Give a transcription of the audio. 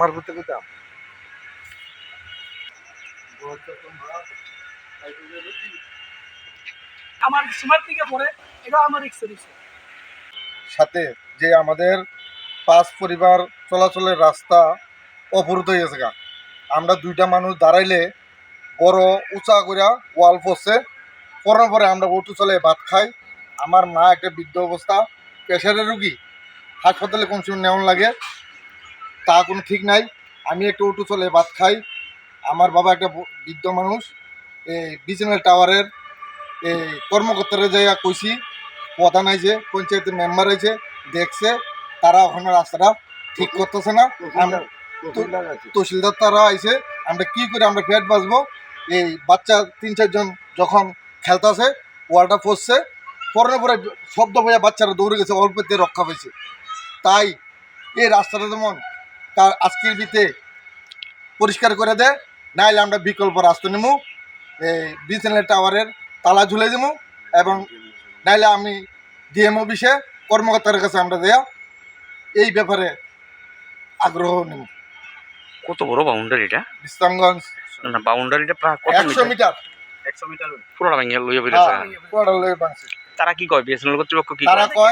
মারফতে কইতাম আমার সীমার দিকে পড়ে এটা আমার এক্সপিরিয়েন্স সাথে যে আমাদের পাঁচ পরিবার চলাচলের রাস্তা অবরুদ্ধ হয়ে গেছে গা। আমরা দুইটা মানুষ দাঁড়াইলে বড় উঁচা করিয়া ওয়াল পড়ছে। পরে পরে আমরা উঠু চলে ভাত খাই। আমার মা একটা বৃদ্ধ অবস্থা প্রেশারের রুগী। হাসপাতালে কোন সময় নেওয়ান লাগে। তা কোনো ঠিক নাই। আমি একটু উঠু চলে ভাত খাই। আমার বাবা একটা বৃদ্ধ মানুষ। এই বিজনেস টাওয়ারের এই কর্মকর্তারা যাইয়া কইছি প্রধান আইছে পঞ্চায়েতের মেম্বার আইছে দেখছে তারা ওখানে রাস্তাটা ঠিক করতেছে না। তহসিলদার তারা আইছে। আমরা কি করে আমরা পেট বাঁচবো? এই বাচ্চা তিন চারজন যখন খেলতেছে ওয়ালটা পড়ছে পরে পরে শব্দ বইয়া বাচ্চারা দৌড়ে গেছে অল্পতে রক্ষা পেয়েছে তাই এই রাস্তাটা যেমন তার আজকের বিতে পরিষ্কার করে দেয় নাইলে আমরা বিকল্প রাস্তা নেব এই বিএসএনএল টাওয়ারের তালা ঝুলে দেবো এবং নাইলে আমি ডিএম অফিসে কর্মকর্তার কাছে আমরা দেয়া এই ব্যাপারে আগ্রহ নেব কত বড় বাউন্ডারিটা ইসলামগঞ্জ না বাউন্ডারিটা প্রায় একশো মিটার মিটার। পুরোটা ভেঙে লইয়া হ্যাঁ, পুরোটা বাংছে। তারা কি কয় বিএসএনএল কর্তৃপক্ষ কি তারা কয়